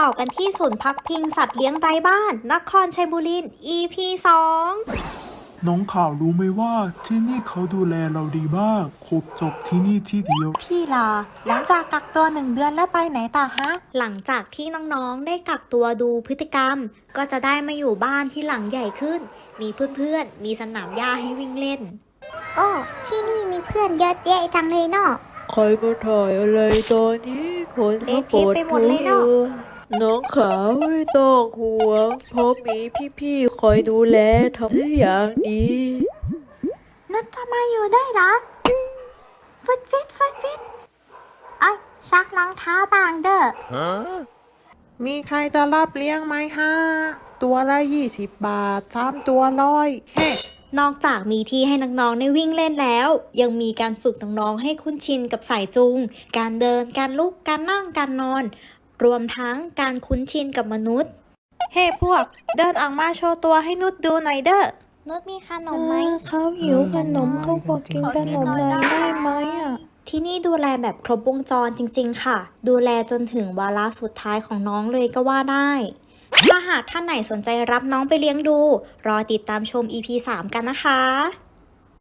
ต่อกันที่ศูนย์พักพิงสัตว์เลี้ยงไร้บ้าน นครชัยบุรี EP 2น้องข่าวรู้ไหมว่าที่นี่เขาดูแลเราดีมากครบจบที่นี่ที่เดียว พี่ลาหลังจากกักตัวหนึ่งเดือนแล้วไปไหนต่อฮะ หลังจากที่น้องๆได้กักตัวดูพฤติกรรม ก็จะได้มาอยู่บ้านที่หลังใหญ่ขึ้น มีเพื่อนๆ มีสนามหญ้าให้วิ่งเล่น โอ้ที่นี่มีเพื่อนเยอะแยะจังเลยเนาะใครมาถ่ายอะไรตอนนี้คนเขาปวดเละเทะไปหมหัดวเลยอเนอะยู่น้องขาไม่ต้องห่วงเพราะมีพี่ๆคอยดูแลทำได้อย่างดีนัดจะมาอยู่ได้เหรอฟุดฟิตฟุดฟิตไอ้ยซักรองเท้าบางเด้อมีใครจะรับเลี้ยงไหมฮะ ตัวละยี่สิบบาทสามตัวร้อยเฮ้นอกจากมีที่ให้น้องๆได้วิ่งเล่นแล้ว ยังมีการฝึกน้องๆให้คุ้นชินกับสายจูง การเดิน การลุก การนั่ง การนอน รวมทั้งการคุ้นชินกับมนุษย์ เฮ้พวก เดินออกมาโชว์ตัวให้นุชดูหน่อยเด้อ นุชมีขนมไหมเขาหิวขนมเขาขอกินขนมหน่อยได้ไหมอะ ที่นี่ดูแลแบบครบวงจรจริงๆ ค่ะ ดูแลจนถึงวาระสุดท้ายของน้องเลยก็ว่าได้ ถ้าหากท่านไหนสนใจรับน้องไปเลี้ยงดู รอติดตามชม EP 3 กันนะคะ